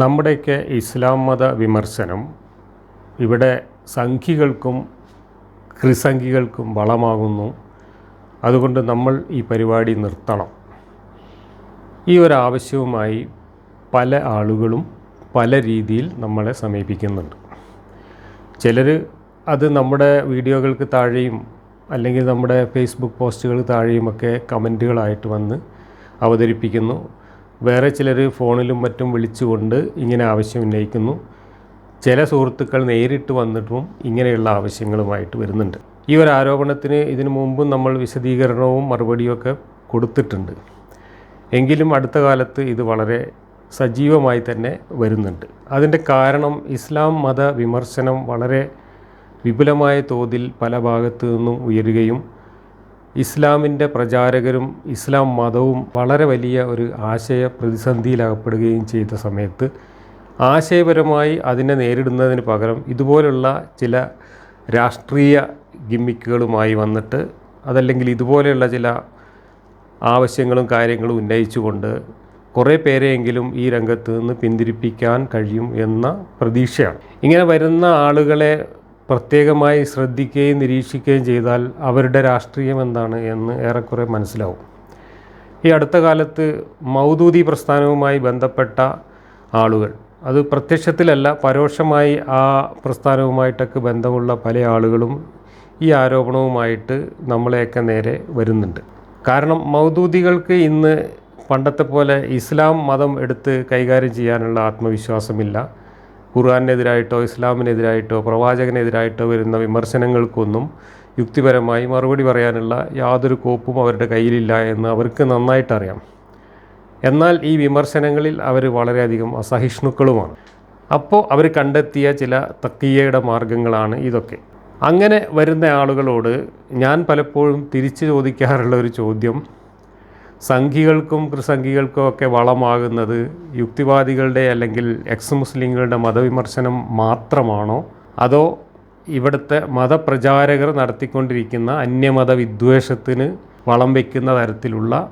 നമ്മുടെയൊക്കെ ഇസ്ലാം മത വിമർശനം ഇവിടെ സംഖികൾക്കും ക്രിസംഖികൾക്കും വളമാകുന്നു. അതുകൊണ്ട് നമ്മൾ ഈ പരിപാടി നിർത്തണം. ഈ ഒരു ആവശ്യവുമായി പല ആളുകളും പല രീതിയിൽ നമ്മളെ സമീപിക്കുന്നുണ്ട്. ചിലർ അത് നമ്മുടെ വീഡിയോകൾക്ക് താഴെയും അല്ലെങ്കിൽ നമ്മുടെ ഫേസ്ബുക്ക് പോസ്റ്റുകൾ താഴെയുമൊക്കെ കമന്റുകളായിട്ട് വന്ന് അവതരിപ്പിക്കുന്നു. വേറെ ചിലർ ഫോണിലും മറ്റും വിളിച്ചുകൊണ്ട് ഇങ്ങനെ ആവശ്യം ഉന്നയിക്കുന്നു. ചില സുഹൃത്തുക്കൾ നേരിട്ട് വന്നിട്ടും ഇങ്ങനെയുള്ള ആവശ്യങ്ങളുമായിട്ട് വരുന്നുണ്ട്. ഈ ഒരു ആരോപണത്തിന് ഇതിനു മുമ്പും നമ്മൾ വിശദീകരണവും മറുപടിയൊക്കെ കൊടുത്തിട്ടുണ്ട്. എങ്കിലും അടുത്ത കാലത്ത് ഇത് വളരെ സജീവമായി തന്നെ വരുന്നുണ്ട്. അതിന്റെ കാരണം ഇസ്ലാം മത വിമർശനം വളരെ വിപുലമായ തോതിൽ പല ഭാഗത്തു നിന്നും ഉയരുകയും ഇസ്ലാമിന്റെ പ്രചാരകരും ഇസ്ലാം മതവും വളരെ വലിയ ഒരു ആശയ പ്രതിസന്ധിയിലകപ്പെടുകയും ചെയ്ത സമയത്ത് ആശയപരമായി അതിനെ നേരിടുന്നതിന് പകരം ഇതുപോലുള്ള ചില രാഷ്ട്രീയ ഗിമ്മിക്കുകളുമായി വന്നിട്ട് അതല്ലെങ്കിൽ ഇതുപോലെയുള്ള ചില ആവശ്യങ്ങളും കാര്യങ്ങളും ഉന്നയിച്ചുകൊണ്ട് കുറേ പേരെയെങ്കിലും ഈ രംഗത്ത് നിന്ന് പിന്തിരിപ്പിക്കാൻ കഴിയും എന്ന പ്രതീക്ഷയാണ്. ഇങ്ങനെ വരുന്ന ആളുകളെ പ്രത്യേകമായി ശ്രദ്ധിക്കുകയും നിരീക്ഷിക്കുകയും ചെയ്താൽ അവരുടെ രാഷ്ട്രീയം എന്താണ് എന്ന് ഏറെക്കുറെ മനസ്സിലാവും. ഈ അടുത്ത കാലത്ത് മൗദൂദി പ്രസ്ഥാനവുമായി ബന്ധപ്പെട്ട ആളുകൾ അത് പ്രത്യക്ഷത്തിലല്ല പരോക്ഷമായി ആ പ്രസ്ഥാനവുമായിട്ടൊക്കെ ബന്ധമുള്ള പല ആളുകളും ഈ ആരോപണവുമായിട്ട് നമ്മളെയൊക്കെ നേരെ വരുന്നുണ്ട്. കാരണം മൗദൂദികൾക്ക് ഇന്ന് പണ്ടത്തെ പോലെ ഇസ്ലാം മതം എടുത്ത് കൈകാര്യം ചെയ്യാനുള്ള ആത്മവിശ്വാസമില്ല. ഖുർആാനെതിരായിട്ടോ ഇസ്ലാമിനെതിരായിട്ടോ പ്രവാചകനെതിരായിട്ടോ വരുന്ന വിമർശനങ്ങൾക്കൊന്നും യുക്തിപരമായി മറുപടി പറയാനുള്ള യാതൊരു കോപ്പും അവരുടെ കയ്യിലില്ല എന്ന് അവർക്ക് നന്നായിട്ടറിയാം. എന്നാൽ ഈ വിമർശനങ്ങളിൽ അവർ വളരെയധികം അസഹിഷ്ണുക്കളുമാണ്. അപ്പോൾ അവർ കണ്ടെത്തിയ ചില തക്കീയയുടെ മാർഗങ്ങളാണ് ഇതൊക്കെ. അങ്ങനെ വരുന്ന ആളുകളോട് ഞാൻ പലപ്പോഴും തിരിച്ചു ചോദിക്കാറുള്ള ഒരു ചോദ്യം സംഘികൾക്കും ക്രിസംഘികൾക്കും ഒക്കെ വളമാകുന്നത് യുക്തിവാദികളുടെ അല്ലെങ്കിൽ എക്സ് മുസ്ലിങ്ങളുടെ മതവിമർശനം മാത്രമാണോ? അതോ ഇവിടുത്തെ മതപ്രചാരകർ നടത്തിക്കൊണ്ടിരിക്കുന്ന അന്യമത വിദ്വേഷത്തിന് വളം വയ്ക്കുന്ന തരത്തിലുള്ള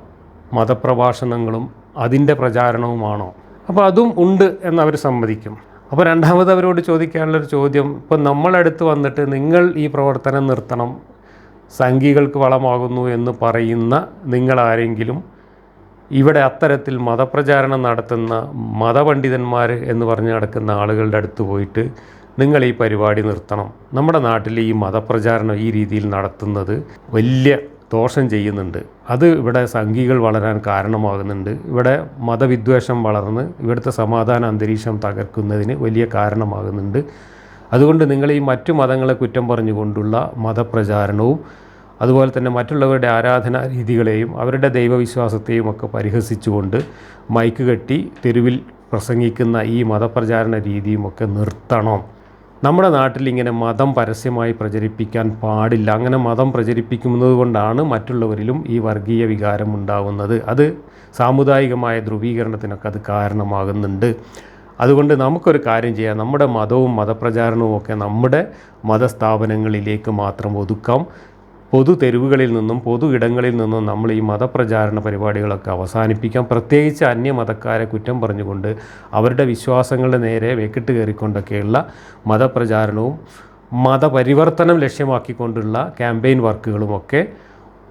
മതപ്രഭാഷണങ്ങളും അതിന്റെ പ്രചാരണവുമാണോ? അപ്പോൾ അതും ഉണ്ട് എന്നവർ സമ്മതിക്കും. അപ്പോൾ രണ്ടാമത് അവരോട് ചോദിക്കാനുള്ളൊരു ചോദ്യം ഇപ്പം നമ്മളടുത്ത് വന്നിട്ട് നിങ്ങൾ ഈ പ്രവർത്തനം നിർത്തണം സംഘികൾക്ക് വളമാകുന്നു എന്ന് പറയുന്ന നിങ്ങളാരെങ്കിലും ഇവിടെ അത്തരത്തിൽ മതപ്രചാരണം നടത്തുന്ന മതപണ്ഡിതന്മാർ എന്ന് പറഞ്ഞ് നടക്കുന്ന ആളുകളുടെ അടുത്ത് പോയിട്ട് നിങ്ങൾ ഈ പരിപാടി നിർത്തണം. നമ്മുടെ നാട്ടിൽ ഈ മതപ്രചാരണം ഈ രീതിയിൽ നടത്തുന്നത് വലിയ ദോഷം ചെയ്യുന്നുണ്ട്. അത് ഇവിടെ സംഘികൾ വളരാൻ കാരണമാകുന്നുണ്ട്. ഇവിടെ മതവിദ്വേഷം വളർന്ന് ഇവിടുത്തെ സമാധാന അന്തരീക്ഷം തകർക്കുന്നതിന് വലിയ കാരണമാകുന്നുണ്ട്. അതുകൊണ്ട് നിങ്ങൾ ഈ മറ്റു മതങ്ങളെ കുറ്റം പറഞ്ഞുകൊണ്ടുള്ള മതപ്രചാരണവും അതുപോലെ തന്നെ മറ്റുള്ളവരുടെ ആരാധനാ രീതികളെയും അവരുടെ ദൈവവിശ്വാസത്തെയും ഒക്കെ പരിഹസിച്ചുകൊണ്ട് മൈക്ക് കെട്ടി തെരുവിൽ പ്രസംഗിക്കുന്ന ഈ മതപ്രചാരണ രീതിയും ഒക്കെ നിർത്തണം. നമ്മുടെ നാട്ടിൽ ഇങ്ങനെ മതം പരസ്യമായി പ്രചരിപ്പിക്കാൻ പാടില്ല. അങ്ങനെ മതം പ്രചരിപ്പിക്കുന്നത് കൊണ്ടാണ് മറ്റുള്ളവരിലും ഈ വർഗീയ വികാരം ഉണ്ടാകുന്നത് അത് സാമുദായികമായ ധ്രുവീകരണത്തിനൊക്കെ അത് കാരണമാകുന്നുണ്ട്. അതുകൊണ്ട് നമുക്കൊരു കാര്യം ചെയ്യാം. നമ്മുടെ മതവും മതപ്രചാരണവും ഒക്കെ നമ്മുടെ മതസ്ഥാപനങ്ങളിലേക്ക് മാത്രം ഒതുക്കാം. പൊതു തെരുവുകളിൽ നിന്നും പൊതു ഇടങ്ങളിൽ നിന്നും നമ്മൾ ഈ മതപ്രചാരണ പരിപാടികളൊക്കെ അവസാനിപ്പിക്കാം. പ്രത്യേകിച്ച് അന്യമതക്കാരെ കുറ്റം പറഞ്ഞുകൊണ്ട് അവരുടെ വിശ്വാസങ്ങളുടെ നേരെ വെക്കിട്ട് കയറിക്കൊണ്ടൊക്കെയുള്ള മതപ്രചാരണവും മതപരിവർത്തനം ലക്ഷ്യമാക്കിക്കൊണ്ടുള്ള ക്യാമ്പയിൻ വർക്കുകളുമൊക്കെ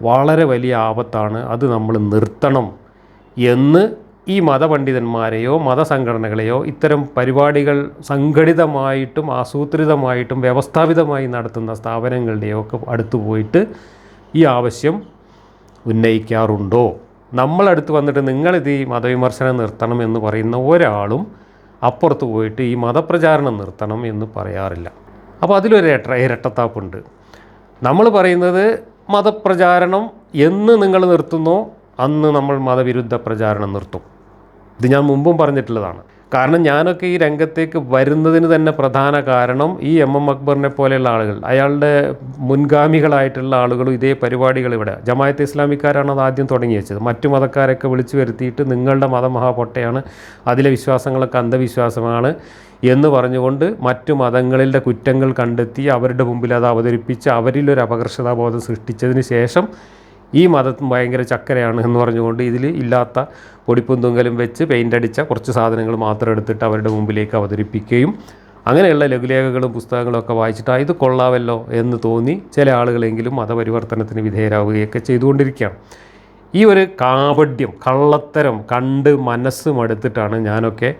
വളരെ വലിയ ആപത്താണ്. അത് നമ്മൾ നിർത്തണം എന്ന് ഈ മതപണ്ഡിതന്മാരെയോ മതസംഘടനകളെയോ ഇത്തരം പരിപാടികൾ സംഘടിതമായിട്ടും ആസൂത്രിതമായിട്ടും വ്യവസ്ഥാപിതമായി നടത്തുന്ന സ്ഥാപനങ്ങളുടെയോ ഒക്കെ അടുത്ത് പോയിട്ട് ഈ ആവശ്യം ഉന്നയിക്കാറുണ്ടോ? നമ്മളടുത്ത് വന്നിട്ട് നിങ്ങളിത് ഈ മതവിമർശനം നിർത്തണം എന്ന് പറയുന്ന ഒരാളും അപ്പുറത്ത് പോയിട്ട് ഈ മതപ്രചാരണം നിർത്തണം എന്ന് പറയാറില്ല. അപ്പോൾ അതിലൊരു ഇരട്ട ഇരട്ടത്താപ്പുണ്ട്. നമ്മൾ പറയുന്നത് മതപ്രചാരണം എന്ന് നിങ്ങൾ നിർത്തുന്നോ അന്ന് നമ്മൾ മതവിരുദ്ധ പ്രചാരണം നിർത്തും. ഇത് ഞാൻ മുമ്പും പറഞ്ഞിട്ടുള്ളതാണ്. കാരണം ഞാനൊക്കെ ഈ രംഗത്തേക്ക് വരുന്നതിന് തന്നെ പ്രധാന കാരണം ഈ എം എം അക്ബറിനെ പോലെയുള്ള ആളുകൾ അയാളുടെ മുൻഗാമികളായിട്ടുള്ള ആളുകളും ഇതേ പരിപാടികൾ ഇവിടെ. ജമായത്ത് ഇസ്ലാമിക്കാരാണ് അത് ആദ്യം തുടങ്ങി വെച്ചത് മറ്റു മതക്കാരൊക്കെ വിളിച്ചു വരുത്തിയിട്ട് നിങ്ങളുടെ മതമഹാപൊട്ടയാണ് അതിലെ വിശ്വാസങ്ങളൊക്കെ അന്ധവിശ്വാസമാണ് എന്ന് പറഞ്ഞുകൊണ്ട് മറ്റു മതങ്ങളിലെ കുറ്റങ്ങൾ കണ്ടെത്തി അവരുടെ മുമ്പിൽ അത് അവതരിപ്പിച്ച് അവരിലൊരു അപകർഷതാബോധം സൃഷ്ടിച്ചതിന് ശേഷം ഈ മതം ഭയങ്കര ചക്കരയാണ് എന്ന് പറഞ്ഞുകൊണ്ട് ഇതിൽ ഇല്ലാത്ത പൊടിപ്പും തുങ്കലും വെച്ച് പെയിന്റ് അടിച്ച കുറച്ച് സാധനങ്ങൾ മാത്രം എടുത്തിട്ട് അവരുടെ മുമ്പിലേക്ക് അവതരിപ്പിക്കുകയും അങ്ങനെയുള്ള ലഘുലേഖകളും പുസ്തകങ്ങളും ഒക്കെ വായിച്ചിട്ട് ഇത് കൊള്ളാവല്ലോ എന്ന് തോന്നി ചില ആളുകളെങ്കിലും മതപരിവർത്തനത്തിന് വിധേയരാവുകയൊക്കെ ചെയ്തുകൊണ്ടിരിക്കുകയാണ്. ഈ ഒരു കാപഡ്യം കള്ളത്തരം കണ്ട് മനസ്സ് മടുത്തിട്ടാണ് ഞാനൊക്കെ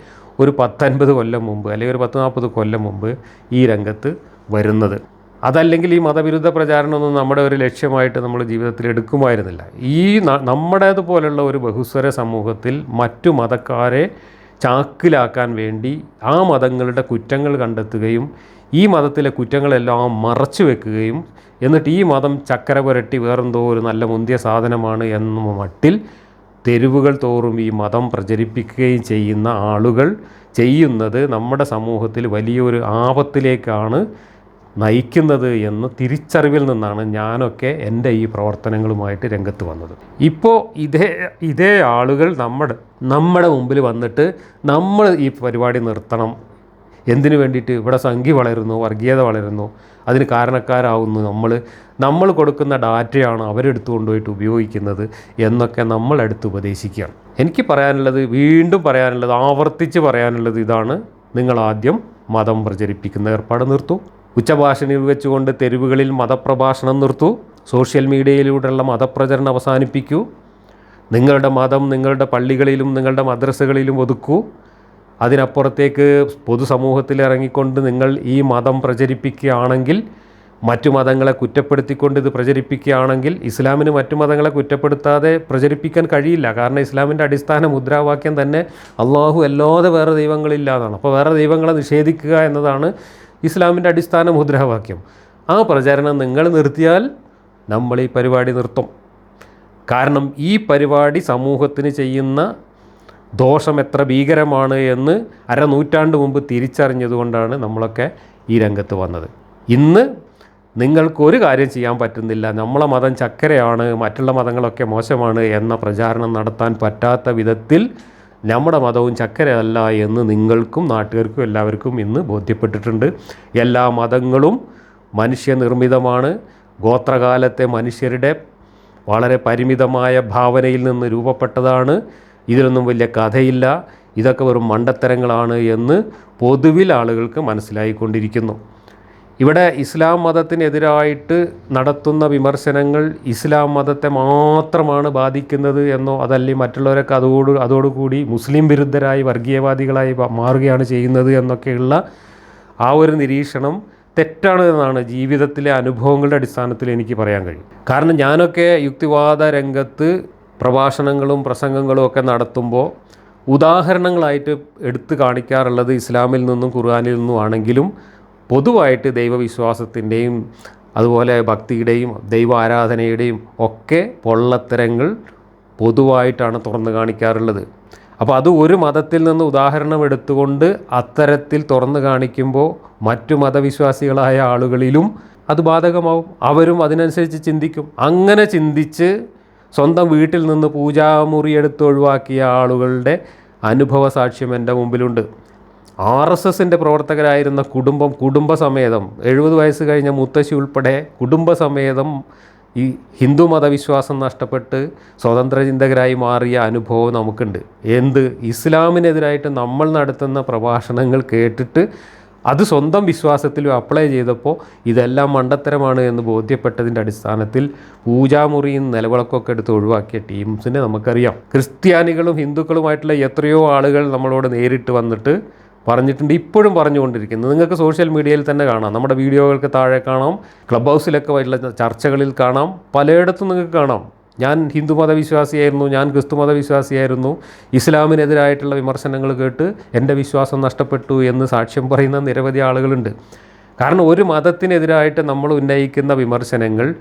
ഒരു പത്തൻപത് കൊല്ലം മുമ്പ് അല്ലെങ്കിൽ ഒരു പത്ത് നാൽപ്പത് കൊല്ലം മുമ്പ് ഈ രംഗത്ത് വരുന്നത്. അതല്ലെങ്കിൽ ഈ മതവിരുദ്ധ പ്രചാരണമൊന്നും നമ്മുടെ ഒരു ലക്ഷ്യമായിട്ട് നമ്മൾ ജീവിതത്തിൽ എടുക്കുമായിരുന്നില്ല. ഈ നമ്മുടേതുപോലുള്ള ഒരു ബഹുസ്വര സമൂഹത്തിൽ മറ്റു മതക്കാരെ ചാക്കിലാക്കാൻ വേണ്ടി ആ മതങ്ങളുടെ കുറ്റങ്ങൾ കണ്ടെത്തുകയും ഈ മതത്തിലെ കുറ്റങ്ങളെല്ലാം മറച്ചു വെക്കുകയും എന്നിട്ട് ഈ മതം ചക്കര പുരട്ടി വേറെന്തോ ഒരു നല്ല മുന്തിയ സാധനമാണ് എന്ന മട്ടിൽ തെരുവുകൾ തോറും ഈ മതം പ്രചരിപ്പിക്കുകയും ചെയ്യുന്ന ആളുകൾ ചെയ്യുന്നത് നമ്മുടെ സമൂഹത്തിൽ വലിയൊരു ആപത്തിലേക്കാണ് നയിക്കുന്നത് എന്ന് തിരിച്ചറിവിൽ നിന്നാണ് ഞാനൊക്കെ എന്റെ ഈ പ്രവർത്തനങ്ങളുമായിട്ട് രംഗത്ത് വന്നത്. ഇപ്പോൾ ഇതേ ഇതേ ആളുകൾ നമ്മുടെ നമ്മുടെ മുമ്പിൽ വന്നിട്ട് നമ്മൾ ഈ പരിപാടി നിർത്തണം. എന്തിനു വേണ്ടിയിട്ട്? ഇവിടെ സംഖ്യ വളരുന്നു വർഗീയത വളരുന്നു അതിന് കാരണക്കാരാവുന്നു നമ്മൾ. നമ്മൾ കൊടുക്കുന്ന ഡാറ്റയാണ് അവരെടുത്തു കൊണ്ടുപോയിട്ട് ഉപയോഗിക്കുന്നത് എന്നൊക്കെ നമ്മളെടുത്ത് ഉപദേശിക്കുകയാണ്. എനിക്ക് പറയാനുള്ളത് വീണ്ടും പറയാനുള്ളത് ആവർത്തിച്ച് പറയാനുള്ളത് ഇതാണ്. നിങ്ങൾ ആദ്യം മതം പ്രചരിപ്പിക്കുന്ന ഏർപ്പാട് നിർത്തൂ. ഉച്ചഭാഷണികൾ വെച്ചുകൊണ്ട് തെരുവുകളിൽ മതപ്രഭാഷണം നിർത്തൂ. സോഷ്യൽ മീഡിയയിലൂടെയുള്ള മതപ്രചരണം അവസാനിപ്പിക്കൂ. നിങ്ങളുടെ മതം നിങ്ങളുടെ പള്ളികളിലും നിങ്ങളുടെ മദ്രസകളിലും ഒതുക്കൂ. അതിനപ്പുറത്തേക്ക് പൊതുസമൂഹത്തിൽ ഇറങ്ങിക്കൊണ്ട് നിങ്ങൾ ഈ മതം പ്രചരിപ്പിക്കുകയാണെങ്കിൽ മറ്റു മതങ്ങളെ കുറ്റപ്പെടുത്തിക്കൊണ്ട് ഇത് പ്രചരിപ്പിക്കുകയാണെങ്കിൽ ഇസ്ലാമിന് മറ്റു മതങ്ങളെ കുറ്റപ്പെടുത്താതെ പ്രചരിപ്പിക്കാൻ കഴിയില്ല. കാരണം ഇസ്ലാമിന്റെ അടിസ്ഥാന മുദ്രാവാക്യം തന്നെ അള്ളാഹു അല്ലാതെ വേറെ ദൈവങ്ങളില്ല എന്നാണ്. അപ്പോൾ വേറെ ദൈവങ്ങളെ നിഷേധിക്കുക എന്നതാണ് ഇസ്ലാമിന്റെ അടിസ്ഥാന മുദ്രാവാക്യം. ആ പ്രചാരണം നിങ്ങൾ നിർത്തിയാൽ നമ്മൾ ഈ പരിപാടി നിർത്തും. കാരണം ഈ പരിപാടി സമൂഹത്തിന് ചെയ്യുന്ന ദോഷം എത്ര ഭീകരമാണ് എന്ന് അരനൂറ്റാണ്ട് മുമ്പ് തിരിച്ചറിഞ്ഞതുകൊണ്ടാണ് നമ്മളൊക്കെ ഈ രംഗത്ത് വന്നത്. ഇന്ന് നിങ്ങൾക്കൊരു കാര്യം ചെയ്യാൻ പറ്റുന്നില്ല. നമ്മളെ മതം ചക്കരയാണ് മറ്റുള്ള മതങ്ങളൊക്കെ മോശമാണ് എന്ന പ്രചാരണം നടത്താൻ പറ്റാത്ത വിധത്തിൽ നമ്മുടെ മതവും ചക്കരയല്ല എന്ന് നിങ്ങൾക്കും നാട്ടുകാർക്കും എല്ലാവർക്കും ഇന്ന് ബോധ്യപ്പെട്ടിട്ടുണ്ട്. എല്ലാ മതങ്ങളും മനുഷ്യനിർമ്മിതമാണ്. ഗോത്രകാലത്തെ മനുഷ്യരുടെ വളരെ പരിമിതമായ ഭാവനയിൽ നിന്ന് രൂപപ്പെട്ടതാണ്. ഇതിലൊന്നും വലിയ കഥയില്ല. ഇതൊക്കെ വെറും മണ്ടത്തരങ്ങളാണ് എന്ന് പൊതുവിൽ ആളുകൾക്ക് മനസ്സിലായിക്കൊണ്ടിരിക്കുന്നു. ഇവിടെ ഇസ്ലാം മതത്തിനെതിരായിട്ട് നടത്തുന്ന വിമർശനങ്ങൾ ഇസ്ലാം മതത്തെ മാത്രമാണ് ബാധിക്കുന്നത് എന്നോ അതല്ലെങ്കിൽ മറ്റുള്ളവരൊക്കെ അതോട് അതോടുകൂടി മുസ്ലിം വിരുദ്ധരായി വർഗീയവാദികളായി മാറുകയാണ് ചെയ്യുന്നത് എന്നൊക്കെയുള്ള ആ ഒരു നിരീക്ഷണം തെറ്റാണ് എന്നാണ് ജീവിതത്തിലെ അനുഭവങ്ങളുടെ അടിസ്ഥാനത്തിൽ എനിക്ക് പറയാൻ കഴിയും. കാരണം ഞാനൊക്കെ യുക്തിവാദ രംഗത്ത് പ്രഭാഷണങ്ങളും പ്രസംഗങ്ങളും ഒക്കെ നടത്തുമ്പോൾ ഉദാഹരണങ്ങളായിട്ട് എടുത്തു കാണിക്കാറുള്ളത് ഇസ്ലാമിൽ നിന്നും ഖുർആാനിൽ നിന്നും ആണെങ്കിലും പൊതുവായിട്ട് ദൈവവിശ്വാസത്തിന്റെയും അതുപോലെ ഭക്തിയുടെയും ദൈവ ആരാധനയുടെയും ഒക്കെ പൊള്ളത്തരങ്ങൾ പൊതുവായിട്ടാണ് തുറന്നു കാണിക്കാറുള്ളത്. അപ്പോൾ അത് ഒരു മതത്തിൽ നിന്ന് ഉദാഹരണം എടുത്തുകൊണ്ട് അത്തരത്തിൽ തുറന്നു കാണിക്കുമ്പോൾ മറ്റു മതവിശ്വാസികളായ ആളുകളിലും അത് ബാധകമാവും. അവരും അതിനനുസരിച്ച് ചിന്തിക്കും. അങ്ങനെ ചിന്തിച്ച് സ്വന്തം വീട്ടിൽ നിന്ന് പൂജാമുറി എടുത്ത് ഒഴിവാക്കിയ ആളുകളുടെ അനുഭവ സാക്ഷ്യം എന്റെ മുമ്പിലുണ്ട്. ആർ എസ് എസിന്റെ പ്രവർത്തകരായിരുന്ന കുടുംബം കുടുംബസമേതം. എഴുപത് വയസ്സ് കഴിഞ്ഞ മുത്തശ്ശി ഉൾപ്പെടെ കുടുംബസമേതം ഈ ഹിന്ദു മതവിശ്വാസം നഷ്ടപ്പെട്ട് സ്വതന്ത്ര ചിന്തകരായി മാറിയ അനുഭവം നമുക്കുണ്ട്. എന്ത്? ഇസ്ലാമിനെതിരായിട്ട് നമ്മൾ നടത്തുന്ന പ്രഭാഷണങ്ങൾ കേട്ടിട്ട് അത് സ്വന്തം വിശ്വാസത്തിലും അപ്ലൈ ചെയ്തപ്പോൾ ഇതെല്ലാം മണ്ടത്തരമാണ് എന്ന് ബോധ്യപ്പെട്ടതിന്റെ അടിസ്ഥാനത്തിൽ പൂജാമുറിയും നിലവിളക്കൊക്കെ എടുത്ത് ഒഴിവാക്കിയ ടീംസിനെ നമുക്കറിയാം. ക്രിസ്ത്യാനികളും ഹിന്ദുക്കളുമായിട്ടുള്ള എത്രയോ ആളുകൾ നമ്മളോട് നേരിട്ട് വന്നിട്ട് പറഞ്ഞിട്ടുണ്ട് ഇപ്പോഴും പറഞ്ഞുകൊണ്ടിരിക്കുന്നത് നിങ്ങൾക്ക് സോഷ്യൽ മീഡിയയിൽ തന്നെ കാണാം. നമ്മുടെ വീഡിയോകൾക്ക് താഴെ കാണാം. ക്ലബ് ഹൗസിലൊക്കെ വരുന്ന ചർച്ചകളിൽ കാണാം. പലയിടത്തും നിങ്ങൾക്ക് കാണാം. ഞാൻ ഹിന്ദു മതവിശ്വാസിയായിരുന്നു ഞാൻ ക്രിസ്തു മതവിശ്വാസിയായിരുന്നു. ഇസ്ലാമിനെതിരായിട്ടുള്ള വിമർശനങ്ങൾ കേട്ട് എന്റെ വിശ്വാസം നഷ്ടപ്പെട്ടു എന്ന് സാക്ഷ്യം പറയുന്ന നിരവധി ആളുകളുണ്ട്. കാരണം ഒരു മതത്തിനെതിരായിട്ട് നമ്മൾ ഉന്നയിക്കുന്ന വിമർശനങ്ങൾ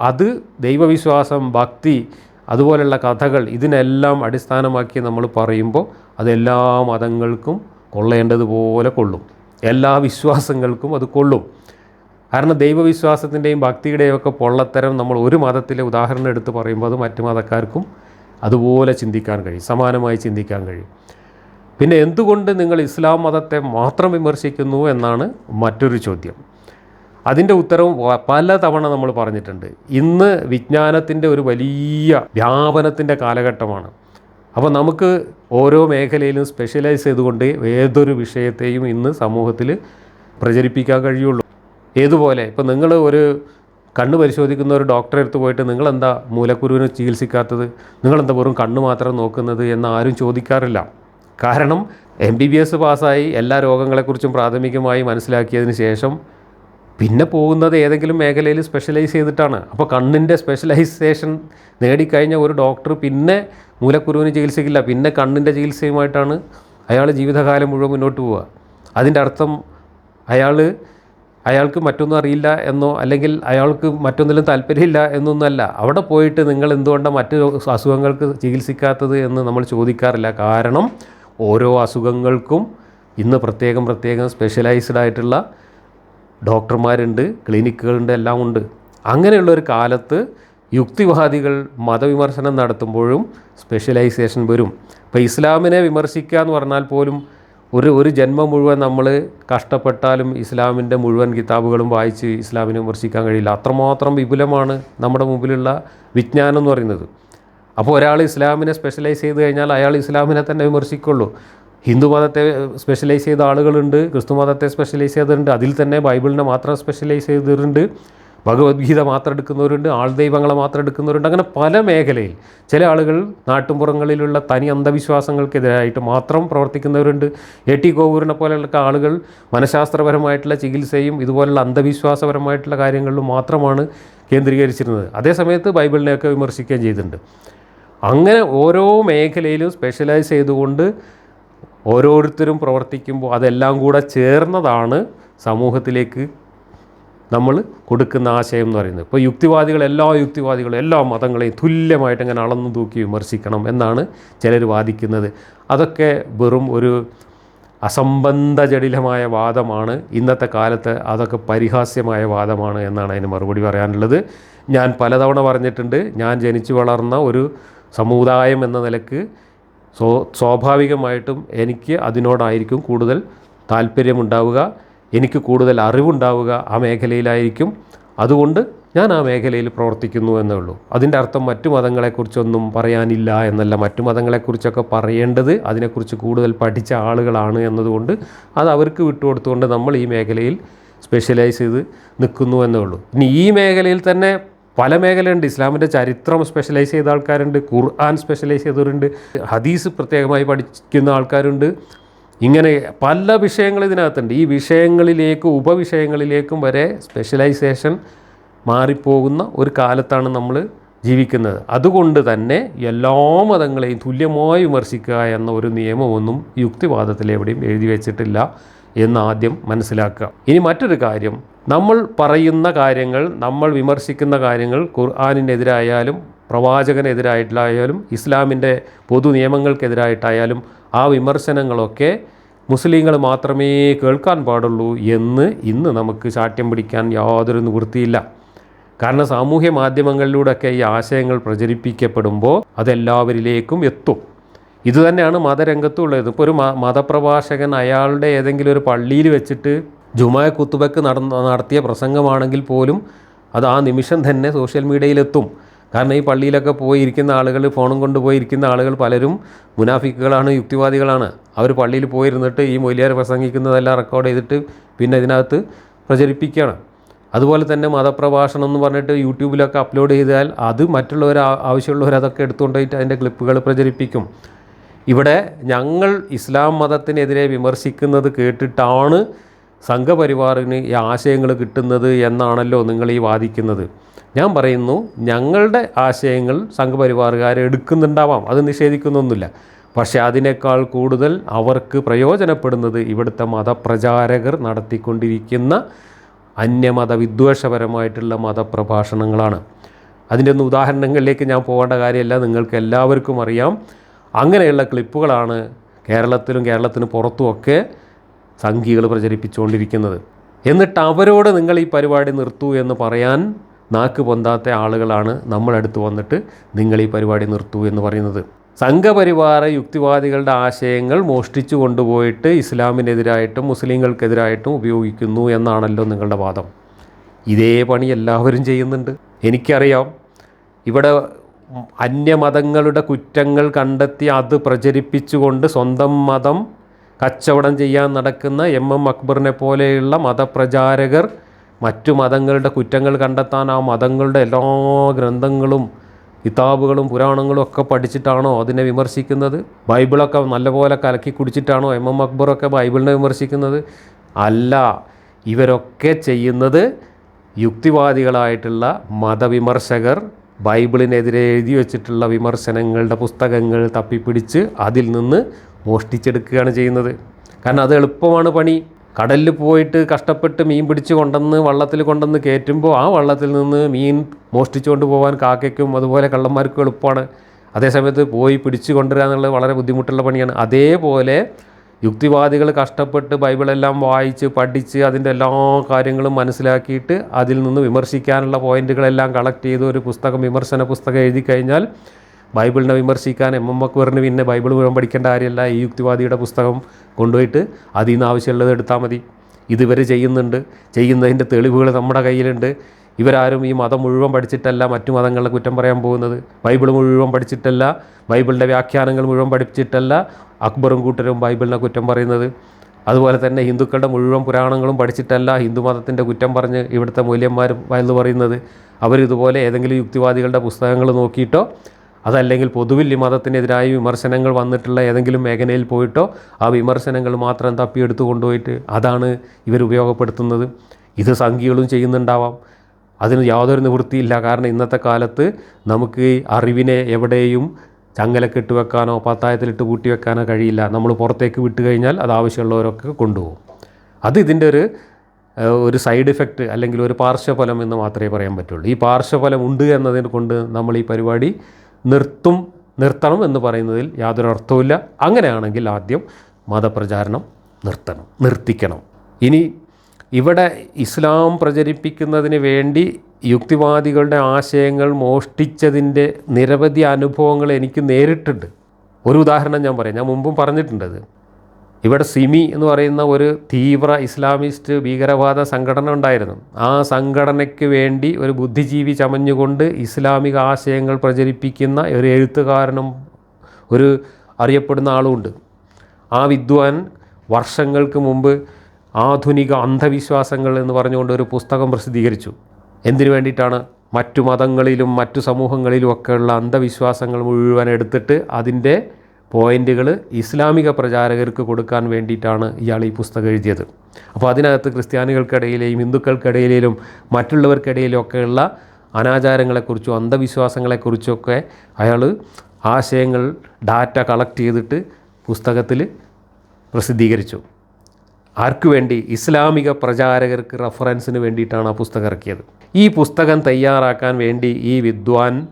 അത് ദൈവവിശ്വാസം ഭക്തി അതുപോലുള്ള കഥകൾ ഇതിനെല്ലാം അടിസ്ഥാനമാക്കി നമ്മൾ പറയുമ്പോൾ അതെല്ലാ മതങ്ങൾക്കും കൊള്ളേണ്ടതുപോലെ കൊള്ളും. എല്ലാ വിശ്വാസങ്ങൾക്കും അത് കൊള്ളും. കാരണം ദൈവവിശ്വാസത്തിന്റെയും ഭക്തിയുടെയും ഒക്കെ പൊള്ളത്തരം നമ്മൾ ഒരു മതത്തിലെ ഉദാഹരണം എടുത്ത് പറയുമ്പോൾ അത് മറ്റു മതക്കാർക്കും അതുപോലെ ചിന്തിക്കാൻ കഴിയും. സമാനമായി ചിന്തിക്കാൻ കഴിയും. പിന്നെ എന്തുകൊണ്ട് നിങ്ങൾ ഇസ്ലാം മതത്തെ മാത്രം വിമർശിക്കുന്നു എന്നാണ് മറ്റൊരു ചോദ്യം. അതിന്റെ ഉത്തരവും പല തവണ നമ്മൾ പറഞ്ഞിട്ടുണ്ട്. ഇന്ന് വിജ്ഞാനത്തിന്റെ ഒരു വലിയ വ്യാപനത്തിന്റെ കാലഘട്ടമാണ്. അപ്പോൾ നമുക്ക് ഓരോ മേഖലയിലും സ്പെഷ്യലൈസ് ചെയ്തുകൊണ്ട് ഏതൊരു വിഷയത്തെയും ഇന്ന് സമൂഹത്തിൽ പ്രചരിപ്പിക്കാൻ കഴിയുള്ളൂ. ഏതുപോലെ ഇപ്പോൾ നിങ്ങൾ ഒരു കണ്ണ് പരിശോധിക്കുന്ന ഒരു ഡോക്ടറെ അടുത്ത് പോയിട്ട് നിങ്ങളെന്താ മൂലക്കുരുവിനെ ചികിത്സിക്കാത്തത്? നിങ്ങളെന്താ വെറും കണ്ണ് മാത്രം നോക്കുന്നത് എന്ന് ആരും ചോദിക്കാറില്ല. കാരണം എം ബി ബി എസ് പാസ്സായി എല്ലാ രോഗങ്ങളെക്കുറിച്ചും പ്രാഥമികമായി മനസ്സിലാക്കിയതിന് ശേഷം പിന്നെ പോകുന്നത് ഏതെങ്കിലും മേഖലയിൽ സ്പെഷ്യലൈസ് ചെയ്തിട്ടാണ്. അപ്പോൾ കണ്ണിന്റെ സ്പെഷ്യലൈസേഷൻ നേടിക്കഴിഞ്ഞ ഒരു ഡോക്ടർ പിന്നെ മൂലക്കുരുവിന് ചികിത്സിക്കില്ല പിന്നെ കണ്ണിന്റെ ചികിത്സയുമായിട്ടാണ് അയാൾ ജീവിതകാലം മുഴുവൻ മുന്നോട്ട് പോവുക. അതിന്റെ അർത്ഥം അയാൾ അയാൾക്ക് മറ്റൊന്നും അറിയില്ല എന്നോ അല്ലെങ്കിൽ അയാൾക്ക് മറ്റൊന്നിലും താല്പര്യമില്ല എന്നൊന്നല്ല അവിടെ പോയിട്ട് നിങ്ങൾ എന്തുകൊണ്ടാണ് മറ്റു അസുഖങ്ങൾക്ക് ചികിത്സിക്കാത്തത് എന്ന് നമ്മൾ ചോദിക്കാറില്ല. കാരണം ഓരോ അസുഖങ്ങൾക്കും ഇന്ന് പ്രത്യേകം പ്രത്യേകം സ്പെഷ്യലൈസ്ഡ് ആയിട്ടുള്ള ഡോക്ടർമാരുണ്ട് ക്ലിനിക്കുകളുണ്ട് എല്ലാം ഉണ്ട്. അങ്ങനെയുള്ള ഒരു കാലത്ത് യുക്തിവാദികൾ മതവിമർശനം നടത്തുമ്പോഴും സ്പെഷ്യലൈസേഷൻ വരും. ഇപ്പോൾ ഇസ്ലാമിനെ വിമർശിക്കുക എന്ന് പറഞ്ഞാൽ പോലും ഒരു ഒരു ജന്മം മുഴുവൻ നമ്മൾ കഷ്ടപ്പെട്ടാലും ഇസ്ലാമിന്റെ മുഴുവൻ കിതാബുകളും വായിച്ച് ഇസ്ലാമിനെ വിമർശിക്കാൻ കഴിയില്ല. അത്രമാത്രം വിപുലമാണ് നമ്മുടെ മുമ്പിലുള്ള വിജ്ഞാനം എന്ന് പറയുന്നത്. അപ്പോൾ ഒരാൾ ഇസ്ലാമിനെ സ്പെഷ്യലൈസ് ചെയ്ത് കഴിഞ്ഞാൽ അയാൾ ഇസ്ലാമിനെ തന്നെ വിമർശിക്കുള്ളൂ. ഹിന്ദു മതത്തെ സ്പെഷ്യലൈസ് ചെയ്ത ആളുകളുണ്ട് ക്രിസ്തു മതത്തെ സ്പെഷ്യലൈസ് ചെയ്തിട്ടുണ്ട് അതിൽ തന്നെ ബൈബിളിനെ മാത്രം സ്പെഷ്യലൈസ് ചെയ്തിട്ടുണ്ട് ഭഗവത്ഗീത മാത്രം എടുക്കുന്നവരുണ്ട് ആൾദൈവങ്ങളെ മാത്രം എടുക്കുന്നവരുണ്ട് അങ്ങനെ പല മേഖലയിൽ ചില ആളുകൾ നാട്ടുമ്പുറങ്ങളിലുള്ള തനി അന്ധവിശ്വാസങ്ങൾക്കെതിരായിട്ട് മാത്രം പ്രവർത്തിക്കുന്നവരുണ്ട്. എ ടി കോവൂരിനെ പോലെയുള്ള ആളുകൾ മനഃശാസ്ത്രപരമായിട്ടുള്ള ചികിത്സയും ഇതുപോലുള്ള അന്ധവിശ്വാസപരമായിട്ടുള്ള കാര്യങ്ങളിലും മാത്രമാണ് കേന്ദ്രീകരിച്ചിരുന്നത്. അതേസമയത്ത് ബൈബിളിനെയൊക്കെ വിമർശിക്കുകയും ചെയ്തിട്ടുണ്ട്. അങ്ങനെ ഓരോ മേഖലയിലും സ്പെഷ്യലൈസ് ചെയ്തുകൊണ്ട് ഓരോരുത്തരും പ്രവർത്തിക്കുമ്പോൾ അതെല്ലാം കൂടെ ചേർന്നതാണ് സമൂഹത്തിലേക്ക് നമ്മൾ കൊടുക്കുന്ന ആശയം എന്ന് പറയുന്നത്. ഇപ്പോൾ യുക്തിവാദികൾ എല്ലാ യുക്തിവാദികളും എല്ലാ മതങ്ങളെയും തുല്യമായിട്ട് ഇങ്ങനെ അളന്നു തൂക്കി വിമർശിക്കണം എന്നാണ് ചിലർ വാദിക്കുന്നത്. അതൊക്കെ വെറും ഒരു അസംബന്ധ ജടിലമായ വാദമാണ്. ഇന്നത്തെ കാലത്ത് അതൊക്കെ പരിഹാസ്യമായ വാദമാണ് എന്നാണ് അതിന് മറുപടി പറയാനുള്ളത്. ഞാൻ പലതവണ പറഞ്ഞിട്ടുണ്ട് ഞാൻ ജനിച്ചു വളർന്ന ഒരു സമുദായം എന്ന നിലയ്ക്ക് സ്വ സ്വാഭാവികമായിട്ടും എനിക്ക് അതിനോടായിരിക്കും കൂടുതൽ താല്പര്യമുണ്ടാവുക എനിക്ക് കൂടുതൽ അറിവുണ്ടാവുക ആ മേഖലയിലായിരിക്കും. അതുകൊണ്ട് ഞാൻ ആ മേഖലയിൽ പ്രവർത്തിക്കുന്നു എന്നേ ഉള്ളൂ. അതിന്റെ അർത്ഥം മറ്റു മതങ്ങളെക്കുറിച്ചൊന്നും പറയാനില്ല എന്നല്ല. മറ്റു മതങ്ങളെക്കുറിച്ചൊക്കെ പറയേണ്ടത് അതിനെക്കുറിച്ച് കൂടുതൽ പഠിച്ച ആളുകളാണ് എന്നതുകൊണ്ട് അത് അവർക്ക് വിട്ടുകൊടുത്തുകൊണ്ട് നമ്മൾ ഈ മേഖലയിൽ സ്പെഷ്യലൈസ് ചെയ്ത് നിൽക്കുന്നു എന്നേ ഉള്ളൂ. ഇനി ഈ മേഖലയിൽ തന്നെ പല മേഖലയുണ്ട്. ഇസ്ലാമിന്റെ ചരിത്രം സ്പെഷ്യലൈസ് ചെയ്ത ആൾക്കാരുണ്ട്. ഖുർആൻ സ്പെഷ്യലൈസ് ചെയ്തവരുണ്ട്. ഹദീസ് പ്രത്യേകമായി പഠിക്കുന്ന ആൾക്കാരുണ്ട്. ഇങ്ങനെ പല വിഷയങ്ങൾ ഇതിനകത്തുണ്ട്. ഈ വിഷയങ്ങളിലേക്കും ഉപവിഷയങ്ങളിലേക്കും വരെ സ്പെഷ്യലൈസേഷൻ മാറിപ്പോകുന്ന ഒരു കാലത്താണ് നമ്മൾ ജീവിക്കുന്നത്. അതുകൊണ്ട് തന്നെ എല്ലാ മതങ്ങളെയും തുല്യമായി വിമർശിക്കുക എന്ന ഒരു നിയമമൊന്നും യുക്തിവാദത്തിൽ എവിടെയും എഴുതി വെച്ചിട്ടില്ല. എന്ന് ആദ്യം മനസ്സിലാക്കുക. ഇനി മറ്റൊരു കാര്യം നമ്മൾ പറയുന്ന കാര്യങ്ങൾ നമ്മൾ വിമർശിക്കുന്ന കാര്യങ്ങൾ ഖുർആാനിനെതിരായാലും പ്രവാചകനെതിരായിട്ടായാലും ഇസ്ലാമിന്റെ പൊതു നിയമങ്ങൾക്കെതിരായിട്ടായാലും ആ വിമർശനങ്ങളൊക്കെ മുസ്ലിങ്ങൾ മാത്രമേ കേൾക്കാൻ പാടുള്ളൂ എന്ന് ഇന്ന് നമുക്ക് ശാഠ്യം പിടിക്കാൻ യാതൊരു നിവൃത്തിയില്ല. കാരണം സാമൂഹ്യ മാധ്യമങ്ങളിലൂടെയൊക്കെ ഈ ആശയങ്ങൾ പ്രചരിപ്പിക്കപ്പെടുമ്പോൾ അതെല്ലാവരിലേക്കും എത്തും. ഇത് തന്നെയാണ് മതരംഗത്തുള്ളത്. ഇപ്പോൾ ഒരു മതപ്രഭാഷകൻ അയാളുടെ ഏതെങ്കിലും ഒരു പള്ളിയിൽ വെച്ചിട്ട് ജുമായ കുത്തുബക്ക് നടന്ന നടത്തിയ പ്രസംഗമാണെങ്കിൽ പോലും അത് ആ നിമിഷം തന്നെ സോഷ്യൽ മീഡിയയിലെത്തും. കാരണം ഈ പള്ളിയിലൊക്കെ പോയിരിക്കുന്ന ആളുകൾ ഫോണും കൊണ്ട് പോയിരിക്കുന്ന ആളുകൾ പലരും മുനാഫിക്കുകളാണ് യുക്തിവാദികളാണ്. അവർ പള്ളിയിൽ പോയിരുന്നിട്ട് ഈ മൊയ്ലിയാർ പ്രസംഗിക്കുന്നതെല്ലാം റെക്കോർഡ് ചെയ്തിട്ട് പിന്നെ ഇതിനകത്ത് പ്രചരിപ്പിക്കുകയാണ്. അതുപോലെ തന്നെ മതപ്രഭാഷണം എന്ന് പറഞ്ഞിട്ട് യൂട്യൂബിലൊക്കെ അപ്ലോഡ് ചെയ്താൽ അത് മറ്റുള്ളവർ ആവശ്യമുള്ളവർ അതൊക്കെ എടുത്തുകൊണ്ടുപോയിട്ട് അതിന്റെ ക്ലിപ്പുകൾ പ്രചരിപ്പിക്കും. ഇവിടെ ഞങ്ങൾ ഇസ്ലാം മതത്തിനെതിരെ വിമർശിക്കുന്നത് കേട്ടിട്ടാണ് സംഘപരിവാറിന് ഈ ആശയങ്ങൾ കിട്ടുന്നത് എന്നാണല്ലോ നിങ്ങൾ ഈ വാദിക്കുന്നത്. ഞാൻ പറയുന്നു ഞങ്ങളുടെ ആശയങ്ങൾ സംഘപരിവാറുകാർ എടുക്കുന്നുണ്ടാവാം അത് നിഷേധിക്കുന്നൊന്നുമില്ല. പക്ഷേ അതിനേക്കാൾ കൂടുതൽ അവർക്ക് പ്രയോജനപ്പെടുന്നത് ഇവിടുത്തെ മതപ്രചാരകർ നടത്തിക്കൊണ്ടിരിക്കുന്ന അന്യമത വിദ്വേഷപരമായിട്ടുള്ള മതപ്രഭാഷണങ്ങളാണ്. അതിന്റെ ഒന്നും ഉദാഹരണങ്ങളിലേക്ക് ഞാൻ പോകേണ്ട കാര്യമല്ല നിങ്ങൾക്ക് എല്ലാവർക്കും അറിയാം. അങ്ങനെയുള്ള ക്ലിപ്പുകളാണ് കേരളത്തിലും കേരളത്തിന് പുറത്തുമൊക്കെ സംഘികൾ പ്രചരിപ്പിച്ചുകൊണ്ടിരിക്കുന്നത്. എന്നിട്ട് അവരോട് നിങ്ങൾ ഈ പരിപാടി നിർത്തൂ എന്ന് പറയാൻ നാക്ക് പൊന്താത്ത ആളുകളാണ് നമ്മളടുത്ത് വന്നിട്ട് നിങ്ങൾ ഈ പരിപാടി നിർത്തൂ എന്ന് പറയുന്നത്. സംഘപരിവാര യുക്തിവാദികളുടെ ആശയങ്ങൾ മോഷ്ടിച്ചു കൊണ്ടുപോയിട്ട് ഇസ്ലാമിനെതിരായിട്ടും മുസ്ലിങ്ങൾക്കെതിരായിട്ടും ഉപയോഗിക്കുന്നു എന്നാണല്ലോ നിങ്ങളുടെ വാദം. ഇതേ പണി എല്ലാവരും ചെയ്യുന്നുണ്ട്. എനിക്കറിയാം. ഇവിടെ അന്യമതങ്ങളുടെ കുറ്റങ്ങൾ കണ്ടെത്തി അത് പ്രചരിപ്പിച്ചുകൊണ്ട് സ്വന്തം മതം കച്ചവടം ചെയ്യാൻ നടക്കുന്ന എം എം അക്ബറിനെ പോലെയുള്ള മതപ്രചാരകർ മറ്റു മതങ്ങളുടെ കുറ്റങ്ങൾ കണ്ടെത്താൻ ആ മതങ്ങളുടെ എല്ലാ ഗ്രന്ഥങ്ങളും കിതാബുകളും പുരാണങ്ങളും ഒക്കെ പഠിച്ചിട്ടാണോ അതിനെ വിമർശിക്കുന്നത്? ബൈബിളൊക്കെ നല്ലപോലെ കലക്കി കുടിച്ചിട്ടാണോ എം എം അക്ബറൊക്കെ ബൈബിളിനെ വിമർശിക്കുന്നത്? അല്ല ഇവരൊക്കെ ചെയ്യുന്നത് യുക്തിവാദികളായിട്ടുള്ള മതവിമർശകർ ബൈബിളിനെതിരെ എഴുതി വച്ചിട്ടുള്ള വിമർശനങ്ങളുടെ പുസ്തകങ്ങൾ തപ്പിപ്പിടിച്ച് അതിൽ നിന്ന് മോഷ്ടിച്ചെടുക്കുകയാണ് ചെയ്യുന്നത്. കാരണം അത് എളുപ്പമാണ് പണി. കടലിൽ പോയിട്ട് കഷ്ടപ്പെട്ട് മീൻ പിടിച്ച് കൊണ്ടുവന്ന് വള്ളത്തിൽ കൊണ്ടുവന്ന് കയറ്റുമ്പോൾ ആ വള്ളത്തിൽ നിന്ന് മീൻ മോഷ്ടിച്ചുകൊണ്ട് പോകാൻ കാക്കയ്ക്കും അതുപോലെ കള്ളന്മാർക്കും എളുപ്പമാണ്. അതേസമയത്ത് പോയി പിടിച്ചു കൊണ്ടുവരിക എന്നുള്ളത് വളരെ ബുദ്ധിമുട്ടുള്ള പണിയാണ്. അതേപോലെ യുക്തിവാദികൾ കഷ്ടപ്പെട്ട് ബൈബിളെല്ലാം വായിച്ച് പഠിച്ച് അതിന്റെ എല്ലാ കാര്യങ്ങളും മനസ്സിലാക്കിയിട്ട് അതിൽ നിന്ന് വിമർശിക്കാനുള്ള പോയിന്റുകളെല്ലാം കളക്ട് ചെയ്ത് ഒരു പുസ്തകം വിമർശന പുസ്തകം എഴുതി കഴിഞ്ഞാൽ ബൈബിളിനെ വിമർശിക്കാൻ എം എം അക്ബറിന് പിന്നെ ബൈബിൾ മുഴുവൻ പഠിക്കേണ്ട കാര്യമല്ല. ഈ യുക്തിവാദിയുടെ പുസ്തകം കൊണ്ടുപോയിട്ട് അതിൽ നിന്ന് ആവശ്യമുള്ളത് എടുത്താൽ മതി. ഇതുവരെ ചെയ്യുന്നുണ്ട്. ചെയ്യുന്നതിന്റെ തെളിവുകൾ നമ്മുടെ കയ്യിലുണ്ട്. ഇവരാരും ഈ മതം മുഴുവൻ പഠിച്ചിട്ടല്ല മറ്റു മതങ്ങളെ കുറ്റം പറയാൻ പോകുന്നത്. ബൈബിൾ മുഴുവൻ പഠിച്ചിട്ടല്ല ബൈബിളിന്റെ വ്യാഖ്യാനങ്ങൾ മുഴുവൻ പഠിച്ചിട്ടല്ല അക്ബറും കൂട്ടരും ബൈബിളിനെ കുറ്റം പറയുന്നത്. അതുപോലെ തന്നെ ഹിന്ദുക്കളുടെ മുഴുവൻ പുരാണങ്ങളും പഠിച്ചിട്ടല്ല ഹിന്ദു മതത്തിന്റെ കുറ്റം പറഞ്ഞ് ഇവിടുത്തെ മൂല്യന്മാർ എന്ന് പറയുന്നത്. അവരിതുപോലെ ഏതെങ്കിലും യുക്തിവാദികളുടെ പുസ്തകങ്ങൾ നോക്കിയിട്ടോ അതല്ലെങ്കിൽ പൊതുവിൽ ഈ മതത്തിനെതിരായ വിമർശനങ്ങൾ വന്നിട്ടുള്ള ഏതെങ്കിലും മേഖലയിൽ പോയിട്ടോ ആ വിമർശനങ്ങൾ മാത്രം തപ്പിയെടുത്ത് കൊണ്ടുപോയിട്ട് അതാണ് ഇവർ ഉപയോഗപ്പെടുത്തുന്നത്. ഇത് സംഖ്യകളും ചെയ്യുന്നുണ്ടാവാം. അതിന് യാതൊരു നിവൃത്തിയില്ല. കാരണം ഇന്നത്തെ കാലത്ത് നമുക്ക് അറിവിനെ എവിടെയും ചങ്ങലക്കെട്ട് വെക്കാനോ പത്തായത്തിലിട്ട് പൂട്ടി വെക്കാനോ കഴിയില്ല. നമ്മൾ പുറത്തേക്ക് വിട്ട് കഴിഞ്ഞാൽ അത് ആവശ്യമുള്ളവരൊക്കെ കൊണ്ടുപോകും. അത് ഇതിന്റെ ഒരു ഒരു സൈഡ് ഇഫക്റ്റ് അല്ലെങ്കിൽ ഒരു പാർശ്വഫലം എന്ന് മാത്രമേ പറയാൻ പറ്റുള്ളൂ. ഈ പാർശ്വഫലം ഉണ്ട് എന്നതിനെ കൊണ്ട് നമ്മൾ ഈ പരിപാടി നിർത്തും നിർത്തണം എന്ന് പറയുന്നതിൽ യാതൊരു അർത്ഥവുമില്ല. അങ്ങനെയാണെങ്കിൽ ആദ്യം മതപ്രചാരണം നിർത്തണം നിർത്തിക്കണം. ഇനി ഇവിടെ ഇസ്ലാം പ്രചരിപ്പിക്കുന്നതിന് വേണ്ടി യുക്തിവാദികളുടെ ആശയങ്ങൾ മോഷ്ടിച്ചതിന്റെ നിരവധി അനുഭവങ്ങൾ എനിക്ക് നേരിട്ടുണ്ട്. ഒരു ഉദാഹരണം ഞാൻ പറയാം. ഞാൻ മുമ്പും പറഞ്ഞിട്ടുണ്ടത് ഇവിടെ സിമി എന്ന് പറയുന്ന ഒരു തീവ്ര ഇസ്ലാമിസ്റ്റ് ഭീകരവാദ സംഘടന ഉണ്ടായിരുന്നു. ആ സംഘടനയ്ക്ക് വേണ്ടി ഒരു ബുദ്ധിജീവി ചമഞ്ഞുകൊണ്ട് ഇസ്ലാമിക ആശയങ്ങൾ പ്രചരിപ്പിക്കുന്ന ഒരു എഴുത്തുകാരനും ഒരു അറിയപ്പെടുന്ന ആളുമുണ്ട് ആ വിദ്വാൻ വർഷങ്ങൾക്ക് മുമ്പ് ആധുനിക അന്ധവിശ്വാസങ്ങൾ എന്ന് പറഞ്ഞുകൊണ്ട് ഒരു പുസ്തകം പ്രസിദ്ധീകരിച്ചു. എന്തിനു വേണ്ടിയിട്ടാണ് മറ്റു മതങ്ങളിലും മറ്റു സമൂഹങ്ങളിലും ഒക്കെയുള്ള അന്ധവിശ്വാസങ്ങൾ മുഴുവൻ എടുത്തിട്ട് അതിന്റെ പോയിന്റുകൾ ഇസ്ലാമിക പ്രചാരകർക്ക് കൊടുക്കാൻ വേണ്ടിയിട്ടാണ് ഇയാൾ ഈ പുസ്തകം എഴുതിയത്. അപ്പോൾ അതിനകത്ത് ക്രിസ്ത്യാനികൾക്കിടയിലെയും ഹിന്ദുക്കൾക്കിടയിലും മറ്റുള്ളവർക്കിടയിലും ഒക്കെയുള്ള അനാചാരങ്ങളെക്കുറിച്ചും അന്ധവിശ്വാസങ്ങളെക്കുറിച്ചൊക്കെ അയാൾ ആശയങ്ങൾ ഡാറ്റ കളക്ട് ചെയ്തിട്ട് പുസ്തകത്തിൽ പ്രസിദ്ധീകരിച്ചു. ആർക്കു വേണ്ടി ഇസ്ലാമിക പ്രചാരകർക്ക് റഫറൻസിന് വേണ്ടിയിട്ടാണ് ആ പുസ്തകം ഇറക്കിയത്. ഈ പുസ്തകം തയ്യാറാക്കാൻ വേണ്ടി ഈ വിദ്വാൻ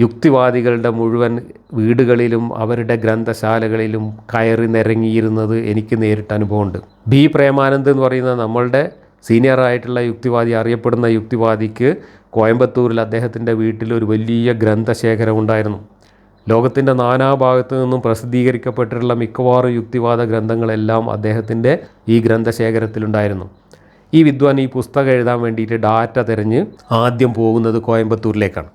യുക്തിവാദികളുടെ മുഴുവൻ വീടുകളിലും അവരുടെ ഗ്രന്ഥശാലകളിലും കയറി നിരങ്ങിയിരുന്നത് എനിക്ക് നേരിട്ട് അനുഭവമുണ്ട്. ബി. പ്രേമാനന്ദ് എന്ന് പറയുന്ന നമ്മളുടെ സീനിയറായിട്ടുള്ള യുക്തിവാദി അറിയപ്പെടുന്ന യുക്തിവാദിക്ക് കോയമ്പത്തൂരിൽ അദ്ദേഹത്തിന്റെ വീട്ടിൽ ഒരു വലിയ ഗ്രന്ഥശേഖരം ഉണ്ടായിരുന്നു. ലോകത്തിന്റെ നാനാഭാഗത്തു നിന്നും പ്രസിദ്ധീകരിക്കപ്പെട്ടിട്ടുള്ള മിക്കവാറും യുക്തിവാദ ഗ്രന്ഥങ്ങളെല്ലാം അദ്ദേഹത്തിന്റെ ഈ ഗ്രന്ഥശേഖരത്തിലുണ്ടായിരുന്നു. ഈ വിദ്വാൻ ഈ പുസ്തകം എഴുതാൻ വേണ്ടിയിട്ട് ഡാറ്റ തിരഞ്ഞ് ആദ്യം പോകുന്നത് കോയമ്പത്തൂരിലേക്കാണ്.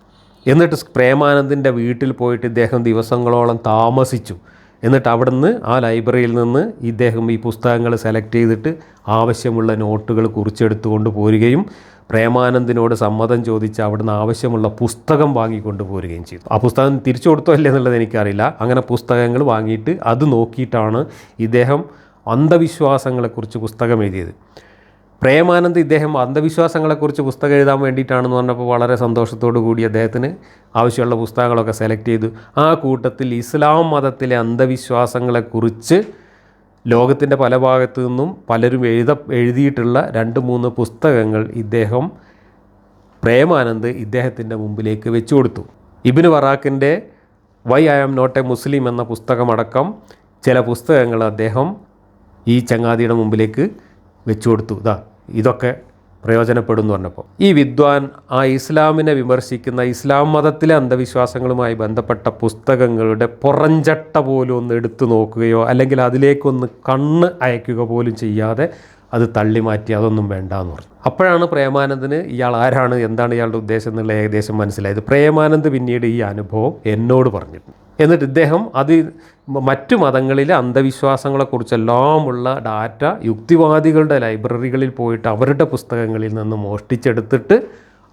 എന്നിട്ട് പ്രേമാനന്ദിന്റെ വീട്ടിൽ പോയിട്ട് ഇദ്ദേഹം ദിവസങ്ങളോളം താമസിച്ചു. എന്നിട്ട് അവിടുന്ന് ആ ലൈബ്രറിയിൽ നിന്ന് ഇദ്ദേഹം ഈ പുസ്തകങ്ങൾ സെലക്ട് ചെയ്തിട്ട് ആവശ്യമുള്ള നോട്ടുകൾ കുറിച്ചെടുത്തുകൊണ്ട് പോരുകയും പ്രേമാനന്ദിനോട് സമ്മതം ചോദിച്ച് അവിടുന്ന് ആവശ്യമുള്ള പുസ്തകം വാങ്ങിക്കൊണ്ട് പോരുകയും ചെയ്തു. ആ പുസ്തകം തിരിച്ചു കൊടുത്തോ അല്ലേ എന്നുള്ളത് എനിക്കറിയില്ല. അങ്ങനെ പുസ്തകങ്ങൾ വാങ്ങിയിട്ട് അത് നോക്കിയിട്ടാണ് ഇദ്ദേഹം അന്ധവിശ്വാസങ്ങളെക്കുറിച്ച് പുസ്തകം എഴുതിയത്. പ്രേമാനന്ദ് ഇദ്ദേഹം അന്ധവിശ്വാസങ്ങളെക്കുറിച്ച് പുസ്തകം എഴുതാൻ വേണ്ടിയിട്ടാണെന്ന് പറഞ്ഞപ്പോൾ വളരെ സന്തോഷത്തോടു കൂടി അദ്ദേഹത്തിന് ആവശ്യമുള്ള പുസ്തകങ്ങളൊക്കെ സെലക്ട് ചെയ്തു. ആ കൂട്ടത്തിൽ ഇസ്ലാം മതത്തിലെ അന്ധവിശ്വാസങ്ങളെക്കുറിച്ച് ലോകത്തിന്റെ പല ഭാഗത്തു നിന്നും പലരും എഴുത എഴുതിയിട്ടുള്ള രണ്ട് മൂന്ന് പുസ്തകങ്ങൾ ഇദ്ദേഹം പ്രേമാനന്ദ് ഇദ്ദേഹത്തിന്റെ മുമ്പിലേക്ക് വെച്ചു കൊടുത്തു. ഇബിന് വറാക്കിന്റെ why I am not a Muslim എന്ന പുസ്തകമടക്കം ചില പുസ്തകങ്ങൾ അദ്ദേഹം ഈ ചങ്ങാതിയുടെ മുമ്പിലേക്ക് വെച്ചു കൊടുത്തു. ഇതാ ഇതൊക്കെ പ്രയോജനപ്പെടും എന്ന് പറഞ്ഞപ്പോൾ. ഈ വിദ്വാൻ ആ ഇസ്ലാമിനെ വിമർശിക്കുന്ന ഇസ്ലാം മതത്തിലെ അന്ധവിശ്വാസങ്ങളുമായി ബന്ധപ്പെട്ട പുസ്തകങ്ങളുടെ പുറഞ്ചട്ട പോലും ഒന്ന് എടുത്തു നോക്കുകയോ അല്ലെങ്കിൽ അതിലേക്കൊന്ന് കണ്ണ് അയക്കുക പോലും ചെയ്യാതെ അത് തള്ളി മാറ്റി അതൊന്നും വേണ്ട എന്ന് പറഞ്ഞു. അപ്പോഴാണ് പ്രേമാനന്ദന് ഇയാൾ ആരാണ് എന്താണ് ഇയാളുടെ ഉദ്ദേശം എന്നുള്ള ഏകദേശം മനസ്സിലായത്. പ്രേമാനന്ദ് പിന്നീട് ഈ അനുഭവം എന്നോട് പറഞ്ഞിട്ടുണ്ട് എന്നിട്ട് ഇദ്ദേഹം അത് മറ്റു മതങ്ങളിലെ അന്ധവിശ്വാസങ്ങളെക്കുറിച്ചെല്ലാമുള്ള ഡാറ്റ യുക്തിവാദികളുടെ ലൈബ്രറികളിൽ പോയിട്ട് അവരുടെ പുസ്തകങ്ങളിൽ നിന്ന് മോഷ്ടിച്ചെടുത്തിട്ട്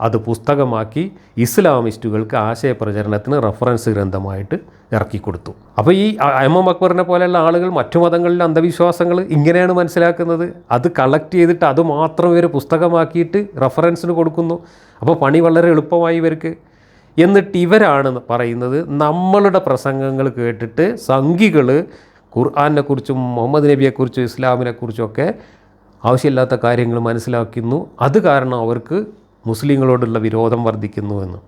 അത് പുസ്തകമാക്കി ഇസ്ലാമിസ്റ്റുകൾക്ക് ആശയപ്രചരണത്തിന് റഫറൻസ് ഗ്രന്ഥമായിട്ട് ഇറക്കിക്കൊടുത്തു. അപ്പോൾ ഈ എം എം അക്ബറിനെ പോലെയുള്ള ആളുകൾ മറ്റു മതങ്ങളിലെ അന്ധവിശ്വാസങ്ങൾ ഇങ്ങനെയാണ് മനസ്സിലാക്കുന്നത്. അത് കളക്ട് ചെയ്തിട്ട് അത് മാത്രം ഇവർ പുസ്തകമാക്കിയിട്ട് റഫറൻസിന് കൊടുക്കുന്നു. അപ്പോൾ പണി വളരെ എളുപ്പമായി ഇവർക്ക്. എന്നിട്ട് ഇവരാണ് പറയുന്നത് നമ്മളുടെ പ്രസംഗങ്ങൾ കേട്ടിട്ട് സംഘികൾ ഖുർആാനെക്കുറിച്ചും മുഹമ്മദ് നബിയെക്കുറിച്ചും ഇസ്ലാമിനെക്കുറിച്ചും ഒക്കെ ആവശ്യമില്ലാത്ത കാര്യങ്ങൾ മനസ്സിലാക്കുന്നു. അത് കാരണം അവർക്ക് മുസ്ലിങ്ങളോടുള്ള വിരോധം വർദ്ധിക്കുന്നു എന്ന്.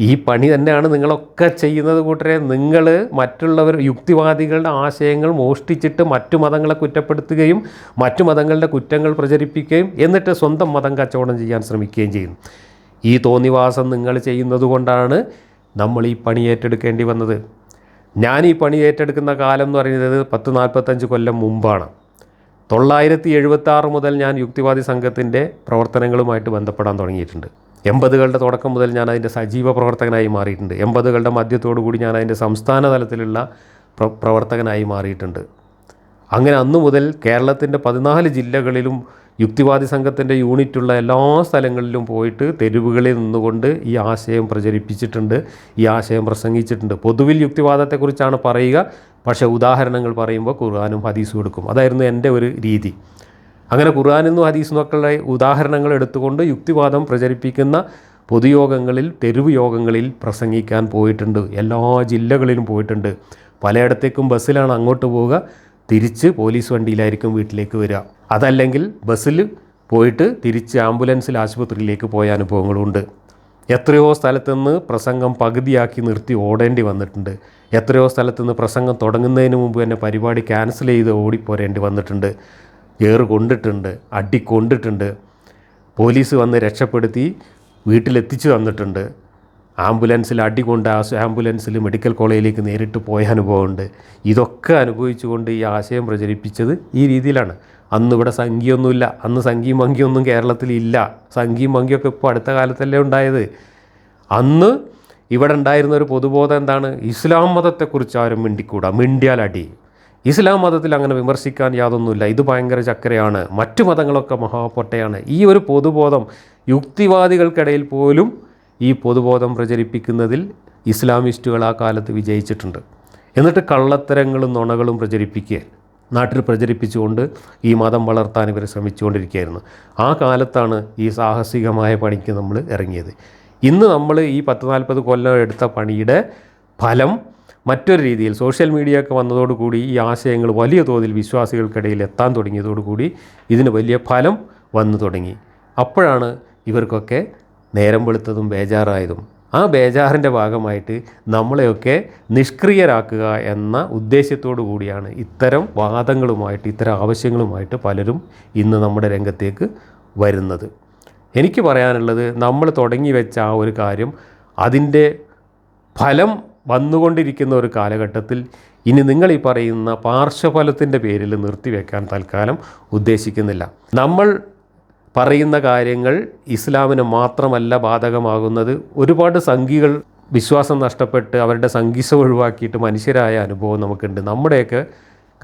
ഈ പണി തന്നെയാണ് നിങ്ങളൊക്കെ ചെയ്യുന്നത് കൂട്ടരെ. നിങ്ങൾ മറ്റുള്ളവർ യുക്തിവാദികളുടെ ആശയങ്ങൾ മോഷ്ടിച്ചിട്ട് മറ്റു മതങ്ങളെ കുറ്റപ്പെടുത്തുകയും മറ്റു മതങ്ങളുടെ കുറ്റങ്ങൾ പ്രചരിപ്പിക്കുകയും എന്നിട്ട് സ്വന്തം മതം കച്ചവടം ചെയ്യാൻ ശ്രമിക്കുകയും ചെയ്യുന്നു. ഈ തോന്നിവാസം നിങ്ങൾ ചെയ്യുന്നത് കൊണ്ടാണ് നമ്മൾ ഈ പണി ഏറ്റെടുക്കേണ്ടി വന്നത്. ഞാൻ ഈ പണി ഏറ്റെടുക്കുന്ന കാലം എന്ന് പറയുന്നത് പത്ത് നാൽപ്പത്തഞ്ച് കൊല്ലം മുമ്പാണ്. തൊള്ളായിരത്തി എഴുപത്തി മുതൽ ഞാൻ യുക്തിവാദി സംഘത്തിന്റെ പ്രവർത്തനങ്ങളുമായിട്ട് ബന്ധപ്പെടാൻ തുടങ്ങിയിട്ടുണ്ട്. എൺപതുകളുടെ തുടക്കം മുതൽ ഞാൻ അതിന്റെ സജീവ പ്രവർത്തകനായി മാറിയിട്ടുണ്ട്. എൺപതുകളുടെ മധ്യത്തോടു കൂടി ഞാൻ അതിന്റെ സംസ്ഥാന തലത്തിലുള്ള പ്ര പ്രവർത്തകനായി മാറിയിട്ടുണ്ട്. അങ്ങനെ അന്നു മുതൽ കേരളത്തിന്റെ പതിനാല് ജില്ലകളിലും യുക്തിവാദി സംഘത്തിന്റെ യൂണിറ്റുള്ള എല്ലാ സ്ഥലങ്ങളിലും പോയിട്ട് തെരുവുകളിൽ നിന്നുകൊണ്ട് ഈ ആശയം പ്രചരിപ്പിച്ചിട്ടുണ്ട് ഈ ആശയം പ്രസംഗിച്ചിട്ടുണ്ട്. പൊതുവിൽ യുക്തിവാദത്തെക്കുറിച്ചാണ് പറയുക പക്ഷേ ഉദാഹരണങ്ങൾ പറയുമ്പോൾ ഖുർആാനും ഹദീസും എടുക്കും. അതായിരുന്നു എന്റെ ഒരു രീതി. അങ്ങനെ ഖുർആാനെന്നും ഹദീസും ഒക്കെയുള്ള ഉദാഹരണങ്ങൾ എടുത്തുകൊണ്ട് യുക്തിവാദം പ്രചരിപ്പിക്കുന്ന പൊതുയോഗങ്ങളിൽ തെരുവ് യോഗങ്ങളിൽ പ്രസംഗിക്കാൻ പോയിട്ടുണ്ട്. എല്ലാ ജില്ലകളിലും പോയിട്ടുണ്ട്. പലയിടത്തേക്കും ബസ്സിലാണ് അങ്ങോട്ട് പോവുക. തിരിച്ച് പോലീസ് വണ്ടിയിലായിരിക്കും വീട്ടിലേക്ക് വരിക. അതല്ലെങ്കിൽ ബസ്സിൽ പോയിട്ട് തിരിച്ച് ആംബുലൻസിൽ ആശുപത്രിയിലേക്ക് പോയ അനുഭവങ്ങളുണ്ട്. എത്രയോ സ്ഥലത്തുനിന്ന് പ്രസംഗം പകുതിയാക്കി നിർത്തി ഓടേണ്ടി വന്നിട്ടുണ്ട്. എത്രയോ സ്ഥലത്തുനിന്ന് പ്രസംഗം തുടങ്ങുന്നതിന് മുമ്പ് തന്നെ പരിപാടി ക്യാൻസൽ ചെയ്ത് ഓടിപ്പോരേണ്ടി വന്നിട്ടുണ്ട്. ഏറ് കൊണ്ടിട്ടുണ്ട് അടി കൊണ്ടിട്ടുണ്ട്. പോലീസ് വന്ന് രക്ഷപ്പെടുത്തി വീട്ടിലെത്തിച്ചു തന്നിട്ടുണ്ട്. ആംബുലൻസിൽ അടി കൊണ്ട് ആ ആംബുലൻസിൽ മെഡിക്കൽ കോളേജിലേക്ക് നേരിട്ട് പോയ അനുഭവമുണ്ട്. ഇതൊക്കെ അനുഭവിച്ചുകൊണ്ട് ഈ ആശയം പ്രചരിപ്പിച്ചത് ഈ രീതിയിലാണ്. അന്ന് ഇവിടെ സംഖ്യയൊന്നുമില്ല. അന്ന് സംഖ്യയും മങ്കിയൊന്നും കേരളത്തിൽ ഇല്ല. സംഖ്യയും മങ്കിയൊക്കെ ഇപ്പോൾ അടുത്ത കാലത്തല്ലേ ഉണ്ടായത്. അന്ന് ഇവിടെ ഉണ്ടായിരുന്ന ഒരു പൊതുബോധം എന്താണ്? ഇസ്ലാം മതത്തെക്കുറിച്ച് ആരും മിണ്ടിക്കൂടാ. മിണ്ടിയാൽ അടി. ഇസ്ലാം മതത്തിൽ അങ്ങനെ വിമർശിക്കാൻ യാതൊന്നുമില്ല. ഇത് ഭയങ്കര ചക്കരയാണ്. മറ്റു മതങ്ങളൊക്കെ മഹാപൊട്ടയാണ് ഈ ഒരു പൊതുബോധം യുക്തിവാദികൾക്കിടയിൽ പോലും ഈ പൊതുബോധം പ്രചരിപ്പിക്കുന്നതിൽ ഇസ്ലാമിസ്റ്റുകൾ ആ കാലത്ത് വിജയിച്ചിട്ടുണ്ട്. എന്നിട്ട് കള്ളത്തരങ്ങളും നുണകളും പ്രചരിപ്പിക്കുക നാട്ടിൽ പ്രചരിപ്പിച്ചുകൊണ്ട് ഈ മതം വളർത്താൻ ഇവർ ശ്രമിച്ചുകൊണ്ടിരിക്കുകയായിരുന്നു. ആ കാലത്താണ് ഈ സാഹസികമായ പണിക്ക് നമ്മൾ ഇറങ്ങിയത്. ഇന്ന് നമ്മൾ ഈ പത്ത് നാൽപ്പത് കൊല്ലം എടുത്ത പണിയുടെ ഫലം മറ്റൊരു രീതിയിൽ സോഷ്യൽ മീഡിയ ഒക്കെ വന്നതോടുകൂടി ഈ ആശയങ്ങൾ വലിയ തോതിൽ വിശ്വാസികൾക്കിടയിൽ എത്താൻ തുടങ്ങിയതോടുകൂടി ഇതിന് വലിയ ഫലം വന്നു തുടങ്ങി. അപ്പോഴാണ് ഇവർക്കൊക്കെ നേരം വെളുത്തതും ബേജാറായതും. ആ ബേജാറിന്റെ ഭാഗമായിട്ട് നമ്മളെയൊക്കെ നിഷ്ക്രിയരാക്കുക എന്ന ഉദ്ദേശത്തോടു കൂടിയാണ് ഇത്തരം വാദങ്ങളുമായിട്ട് ഇത്തരം ആവശ്യങ്ങളുമായിട്ട് പലരും ഇന്ന് നമ്മുടെ രംഗത്തേക്ക് വരുന്നത്. എനിക്ക് പറയാനുള്ളത് നമ്മൾ തുടങ്ങി വെച്ച ആ ഒരു കാര്യം അതിന്റെ ഫലം വന്നുകൊണ്ടിരിക്കുന്ന ഒരു കാലഘട്ടത്തിൽ ഇനി നിങ്ങൾ ഈ പറയുന്ന പാർശ്വഫലത്തിന്റെ പേരിൽ നിർത്തിവെക്കാൻ തൽക്കാലം ഉദ്ദേശിക്കുന്നില്ല. നമ്മൾ പറയുന്ന കാര്യങ്ങൾ ഇസ്ലാമിന് മാത്രമല്ല ബാധകമാകുന്നത്. ഒരുപാട് സംഘികൾ വിശ്വാസം നഷ്ടപ്പെട്ട് അവരുടെ സംഗീസം ഒഴിവാക്കിയിട്ട് മനുഷ്യരായ അനുഭവം നമുക്കുണ്ട്. നമ്മുടെയൊക്കെ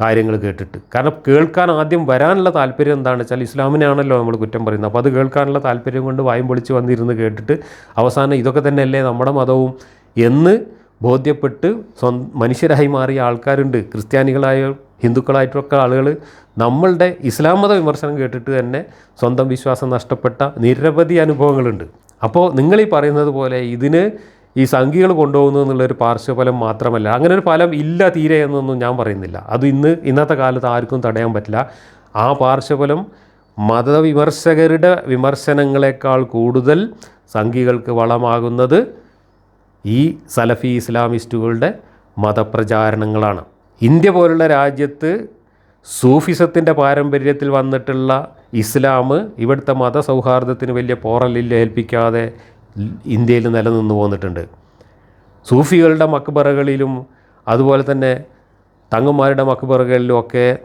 കാര്യങ്ങൾ കേട്ടിട്ട്. കാരണം കേൾക്കാൻ ആദ്യം വരാനുള്ള താല്പര്യം എന്താണെന്ന് വെച്ചാൽ ഇസ്ലാമിനാണല്ലോ നമ്മൾ കുറ്റം പറയുന്നത്. അപ്പോൾ അത് കേൾക്കാനുള്ള താല്പര്യം കൊണ്ട് വായും പൊളിച്ച് വന്നിരുന്ന് കേട്ടിട്ട് അവസാനം ഇതൊക്കെ തന്നെയല്ലേ നമ്മുടെ മതവും എന്ന് ബോധ്യപ്പെട്ട് സ്വ മനുഷ്യരായി മാറിയ ആൾക്കാരുണ്ട്. ക്രിസ്ത്യാനികളായ ഹിന്ദുക്കളായിട്ടൊക്കെ ആളുകൾ നമ്മളുടെ ഇസ്ലാം മത വിമർശനം കേട്ടിട്ട് തന്നെ സ്വന്തം വിശ്വാസം നഷ്ടപ്പെട്ട നിരവധി അനുഭവങ്ങളുണ്ട്. അപ്പോൾ നിങ്ങൾ ഈ പറയുന്നത് പോലെ ഇതിന് ഈ സംഖ്യകൾ കൊണ്ടുപോകുന്നു എന്നുള്ളൊരു പാർശ്വഫലം മാത്രമല്ല അങ്ങനെ ഒരു ഫലം ഇല്ല തീരെ എന്നൊന്നും ഞാൻ പറയുന്നില്ല. അത് ഇന്ന് ഇന്നത്തെ കാലത്ത് ആർക്കും തടയാൻ പറ്റില്ല. ആ പാർശ്വഫലം മതവിമർശകരുടെ വിമർശനങ്ങളെക്കാൾ കൂടുതൽ സംഘികൾക്ക് വളമാകുന്നത് ഈ സലഫി ഇസ്ലാമിസ്റ്റുകളുടെ മതപ്രചാരണങ്ങളാണ്. ഇന്ത്യ പോലുള്ള രാജ്യത്ത് സൂഫിസത്തിന്റെ പാരമ്പര്യത്തിൽ വന്നിട്ടുള്ള ഇസ്ലാം ഇവിടുത്തെ മതസൗഹാർദ്ദത്തിന് വലിയ പോറലില്ല ഏൽപ്പിക്കാതെ ഇന്ത്യയിൽ നിലനിന്ന് പോന്നിട്ടുണ്ട്. സൂഫികളുടെ മക്ബറകളിലും അതുപോലെ തന്നെ തങ്ങന്മാരുടെ മക്ബറകളിലും ഒക്കെ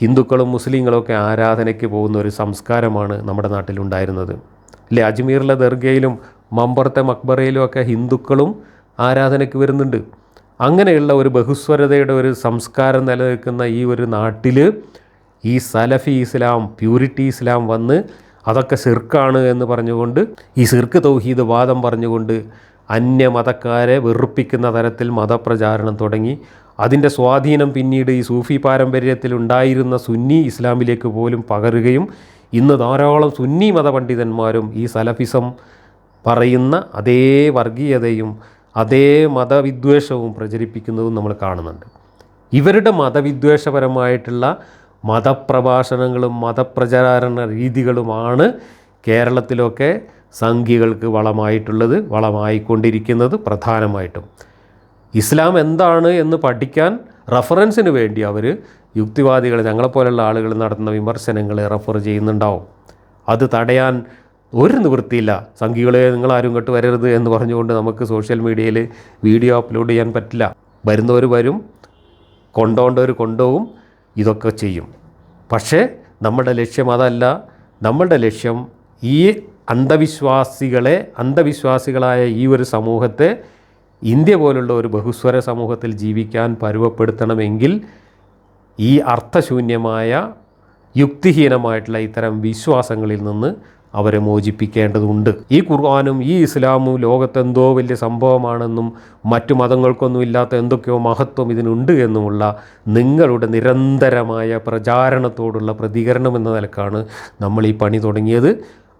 ഹിന്ദുക്കളും മുസ്ലിങ്ങളും ഒക്കെ ആരാധനയ്ക്ക് പോകുന്ന ഒരു സംസ്കാരമാണ് നമ്മുടെ നാട്ടിലുണ്ടായിരുന്നത്. അല്ലേ അജ്മീറിലെ ദർഗയിലും മമ്പറത്തെ മക്ബറയിലും ഒക്കെ ഹിന്ദുക്കളും ആരാധനയ്ക്ക് വരുന്നുണ്ട്. അങ്ങനെയുള്ള ഒരു ബഹുസ്വരതയുടെ ഒരു സംസ്കാരം നിലനിൽക്കുന്ന ഈ ഒരു നാട്ടിൽ ഈ സലഫി ഇസ്ലാം പ്യൂരിറ്റി ഇസ്ലാം വന്ന് അതൊക്കെ സിർക്കാണ് എന്ന് പറഞ്ഞുകൊണ്ട് ഈ സിർക്ക് തൗഹീദ് വാദം പറഞ്ഞുകൊണ്ട് അന്യമതക്കാരെ വെറുപ്പിക്കുന്ന തരത്തിൽ മതപ്രചാരണം തുടങ്ങി. അതിന്റെ സ്വാധീനം പിന്നീട് ഈ സൂഫി പാരമ്പര്യത്തിൽ ഉണ്ടായിരുന്ന സുന്നി ഇസ്ലാമിലേക്ക് പോലും പകരുകയും ഇന്ന് ധാരാളം സുന്നി മതപണ്ഡിതന്മാരും ഈ സലഫിസം പറയുന്ന അതേ വർഗീയതയും അതേ മതവിദ്വേഷവും പ്രചരിപ്പിക്കുന്നതും നമ്മൾ കാണുന്നുണ്ട്. ഇവരുടെ മതവിദ്വേഷപരമായിട്ടുള്ള മതപ്രഭാഷണങ്ങളും മതപ്രചാരണ രീതികളുമാണ് കേരളത്തിലൊക്കെ സംഘികൾക്ക് വളമായിട്ടുള്ളത് വളമായിക്കൊണ്ടിരിക്കുന്നത് പ്രധാനമായിട്ടും. ഇസ്ലാം എന്താണ് എന്ന് പഠിക്കാൻ റഫറൻസിന് വേണ്ടി അവർ യുക്തിവാദികൾ ഞങ്ങളെപ്പോലുള്ള ആളുകൾ നടത്തുന്ന വിമർശനങ്ങളെ റഫർ ചെയ്യുന്നുണ്ടാവും. അത് തടയാൻ ഒരു നിവൃത്തിയില്ല. സംഘികളെ നിങ്ങൾ ആരും ഇങ്ങോട്ട് വരരുത് എന്ന് പറഞ്ഞുകൊണ്ട് നമുക്ക് സോഷ്യൽ മീഡിയയിൽ വീഡിയോ അപ്ലോഡ് ചെയ്യാൻ പറ്റില്ല. വരുന്നവർ വരും കൊണ്ടോണ്ടവർ കൊണ്ടുപോകും ഇതൊക്കെ ചെയ്യും. പക്ഷേ നമ്മുടെ ലക്ഷ്യം അതല്ല. നമ്മളുടെ ലക്ഷ്യം ഈ അന്ധവിശ്വാസികളെ അന്ധവിശ്വാസികളായ ഈ ഒരു സമൂഹത്തെ ഇന്ത്യ പോലുള്ള ഒരു ബഹുസ്വര സമൂഹത്തിൽ ജീവിക്കാൻ പരുവപ്പെടുത്തണമെങ്കിൽ ഈ അർത്ഥശൂന്യമായ യുക്തിഹീനമായിട്ടുള്ള ഇത്തരം വിശ്വാസങ്ങളിൽ നിന്ന് അവരെ മോചിപ്പിക്കേണ്ടതുണ്ട്. ഈ ഖുർആാനും ഈ ഇസ്ലാമും ലോകത്തെന്തോ വലിയ സംഭവമാണെന്നും മറ്റു മതങ്ങൾക്കൊന്നും ഇല്ലാത്ത എന്തൊക്കെയോ മഹത്വം ഇതിനുണ്ട് എന്നുമുള്ള നിങ്ങളുടെ നിരന്തരമായ പ്രചാരണത്തോടുള്ള പ്രതികരണം എന്ന നിലക്കാണ് നമ്മൾ ഈ പണി തുടങ്ങിയത്.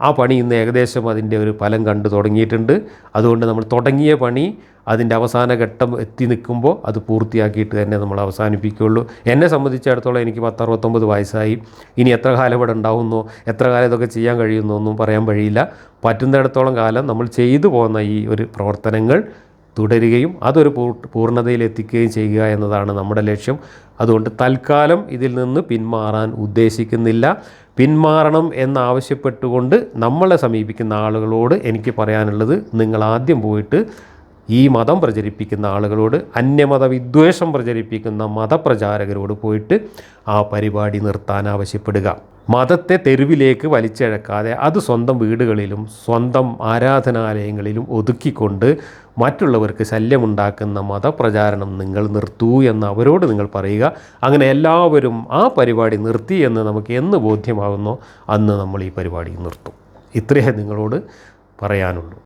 ആ പണി ഇന്ന് ഏകദേശം അതിന്റെ ഒരു ഫലം കണ്ടു തുടങ്ങിയിട്ടുണ്ട്. അതുകൊണ്ട് നമ്മൾ തുടങ്ങിയ പണി അതിന്റെ അവസാന ഘട്ടം എത്തി നിൽക്കുമ്പോൾ അത് പൂർത്തിയാക്കിയിട്ട് തന്നെ നമ്മൾ അവസാനിപ്പിക്കുകയുള്ളൂ എന്നെ സംബന്ധിച്ചിടത്തോളം എനിക്ക് പത്തറുപത്തൊമ്പത് വയസ്സായി. ഇനി എത്ര കാലം ഇവിടെ ഉണ്ടാവുന്നോ എത്ര കാലം ഇതൊക്കെ ചെയ്യാൻ കഴിയുന്നോ ഒന്നും പറയാൻ കഴിയില്ല പറ്റുന്നിടത്തോളം കാലം നമ്മൾ ചെയ്തു പോകുന്ന ഈ ഒരു പ്രവർത്തനങ്ങൾ തുടരുകയും അതൊരു പൂർണതയിലെത്തിക്കുകയും ചെയ്യുക എന്നതാണ് നമ്മുടെ ലക്ഷ്യം. അതുകൊണ്ട് തൽക്കാലം ഇതിൽ നിന്ന് പിന്മാറാൻ ഉദ്ദേശിക്കുന്നില്ല. പിന്മാറണം എന്നാവശ്യപ്പെട്ടുകൊണ്ട് നമ്മളെ സമീപിക്കുന്ന ആളുകളോട് എനിക്ക് പറയാനുള്ളത് നിങ്ങൾ ആദ്യം പോയിട്ട് ഈ മതം പ്രചരിപ്പിക്കുന്ന ആളുകളോട് അന്യമത വിദ്വേഷം പ്രചരിപ്പിക്കുന്ന മതപ്രചാരകരോട് പോയിട്ട് ആ പരിപാടി നിർത്താൻ ആവശ്യപ്പെടുക. മതത്തെ തെരുവിലേക്ക് വലിച്ചിഴക്കാതെ അത് സ്വന്തം വീടുകളിലും സ്വന്തം ആരാധനാലയങ്ങളിലും ഒതുക്കിക്കൊണ്ട് മറ്റുള്ളവർക്ക് ശല്യമുണ്ടാക്കുന്ന മതപ്രചാരണം നിങ്ങൾ നിർത്തൂ എന്ന് അവരോട് നിങ്ങൾ പറയുക. അങ്ങനെ എല്ലാവരും ആ പരിപാടി നിർത്തി എന്ന് നമുക്ക് എന്ന് ബോധ്യമാകുന്നോ? അന്ന് നമ്മൾ ഈ പരിപാടി നിർത്തും. ഇത്രയേ നിങ്ങളോട് പറയാനുള്ളൂ.